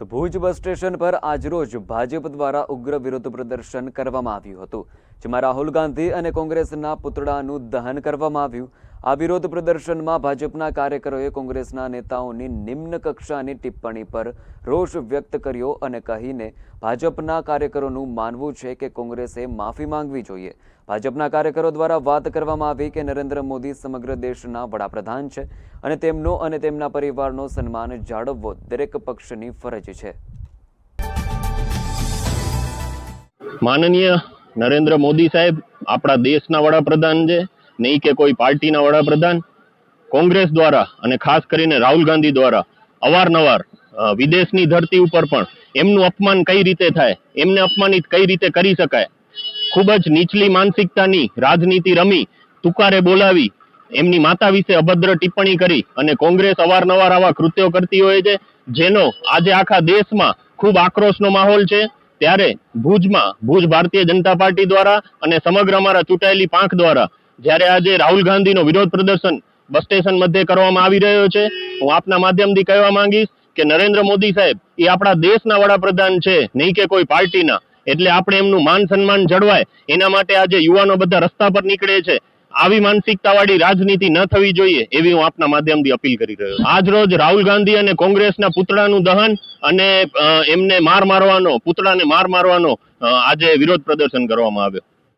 તો Bhuj bus station પર આજરોજ ભાજપ દ્વારા ઉગ્ર વિરોધ પ્રદર્શન કરવામાં આવ્યું હતું, જેમાં રાહુલ ગાંધી અને કોંગ્રેસના પુતળાનું દહન કરવામાં આવ્યું. આ વિરોધ પ્રદર્શનમાં ભાજપના કાર્યકરોએ કોંગ્રેસના નેતાઓની નિમ્ન કક્ષાની ટિપ્પણી પર રોષ વ્યક્ત કર્યો અને કહીને ભાજપના કાર્યકરોનું માનવું છે કે કોંગ્રેસે માફી માંગવી જોઈએ. ભાજપના કાર્યકરો દ્વારા વાત કરવામાં આવી કે નરેન્દ્ર મોદી સમગ્ર દેશના વડાપ્રધાન છે અને તેમનો અને તેમના પરિવારનો સન્માન જાળવવો દરેક પક્ષની ફરજ છે. માનનીય નરેન્દ્ર મોદી સાહેબ, આપણા દેશના વડાપ્રધાન છે. નહીં કે કોઈ પાર્ટીના વડાપ્રધાન, કોંગ્રેસ દ્વારા અને ખાસ કરીને રાહુલ ગાંધી દ્વારા અવારનવાર વિદેશની ધરતી ઉપર પણ એમનું અપમાન કઈ રીતે થાય, એમને અપમાનિત કઈ રીતે કરી શકાય, ખૂબ જ નીચલી માનસિકતાની રાજનીતિ રમી, તુકારે બોલાવી, એમની માતા વિશે અભદ્ર ટિપ્પણી કરી અને કોંગ્રેસ અવારનવાર આવા કૃત્યો કરતી હોય છે, જેનો આજે આખા દેશમાં ખૂબ આક્રોશનો માહોલ છે, ત્યારે ભુજમાં, ભુજ ભારતીય જનતા પાર્ટી દ્વારા અને સમગ્ર અમારા ચૂંટાયેલી પાંખ દ્વારા જ્યારે આજે રાહુલ ગાંધીનો વિરોધ પ્રદર્શન બસ સ્ટેશન મધ્યે કરવામાં આવી રહ્યો છે, હું આપના માધ્યમથી કહેવા માંગીશ કે નરેન્દ્ર મોદી સાહેબ, એ આપણા દેશના વડાપ્રધાન છે, નહીં કે કોઈ પાર્ટીના. એટલે આપણે એમનું માન સન્માન જળવાય. એના માટે આજે યુવાનો બધા રસ્તા પર નીકળે છે. આવી માનસિકતાવાળી રાજનીતિ ન થવી જોઈએ, એવી હું આપના માધ્યમથી અપીલ કરી રહ્યો છું. આજ રોજ રાહુલ ગાંધી અને કોંગ્રેસના પુતળાનું દહન અને એમને માર મારવાનો, પુતળાને માર મારવાનો આજે વિરોધ પ્રદર્શન કરવામાં આવ્યો.